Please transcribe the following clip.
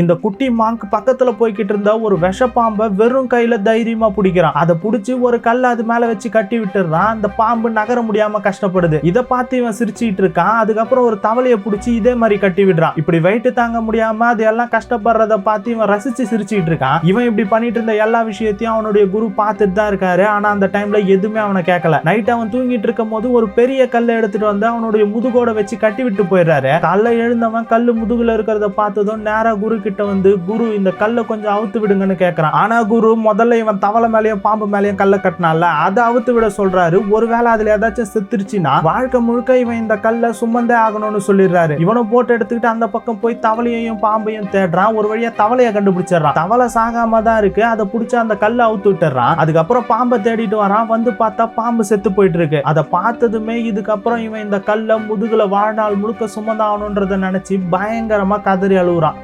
இந்த குட்டி மாங்க் பக்கத்துல போய்கிட்டு இருந்த ஒரு விஷப்பாம்பை வெறும் கையில தைரியமா பிடிக்கிறான். அதை பிடிச்சி ஒரு கல் அது மேல வச்சு கட்டி விட்டுறான் அந்த பாம்பு நகர முடியாம கஷ்டப்படுது. இதை பார்த்து இவன் சிரிச்சிட்டு இருக்கான். அதுக்கப்புறம் ஒரு தவளையை பிடிச்சி இதே மாதிரி கட்டி விடுறான். இப்படி வெயிட் தாங்க முடியாம அது எல்லாம் கஷ்டப்படுறத பார்த்து இவன் ரசிச்சு சிரிச்சிட்டு இருக்கான். இவன் இப்படி பண்ணிட்டு இருந்த எல்லா விஷயத்தையும் அவனுடைய குரு பார்த்துட்டு தான் இருக்காரு. ஆனா அந்த டைம்ல எதுவுமே அவனை கேட்கல. நைட் அவன் தூங்கிட்டு இருக்கும் போது ஒரு பெரிய கல்லை எடுத்துட்டு வந்து அவனுடைய முதுகோட வச்சு கட்டி விட்டு போயிடுறாரு. கல்லை எழுந்தவன் கல்லு முதுகுல இருக்கிறத பார்த்ததும் நேரா குரு கிட்ட வந்து குரு இந்த கல்லை கொஞ்சம் அவுத்து விடுங்கன்னு கேட்குறான் ஆனா குரு முதல்ல இவன் தவளை மேலேயும் பாம்பு மேலேயும் கல்லை கட்டினால அதை அவுத்து விட சொல்றாரு. ஒருவேளை அதுல ஏதாச்சும் செத்துருச்சுன்னா வாழ்க்கை முழுக்க இவன் இந்த கல்லை சுமந்தே ஆகணும்னு சொல்லிடுறாரு. இவனை போட்டு எடுத்துக்கிட்டு அந்த பக்கம் போய் தவளையையும் பாம்பையும் தேடுறான். ஒரு வழியா தவளைய கண்டுபிடிச்சிடுறான். தவளை சாகாம தான் இருக்கு. அதை பிடிச்சா அந்த கல்லை அவுத்து விட்டுறான் அதுக்கப்புறம் பாம்பை தேடிட்டு வரான். வந்து பார்த்தா பாம்பு செத்து போயிட்டு இருக்கு. அதை பார்த்ததுமே இதுக்கப்புறம் இவன் இந்த கல்லை முதுகுல வாழ்நாள் முழுக்க சுமந்தாகணுன்றத நினைச்சு பயங்கரமா கதறி அழுகுறான்.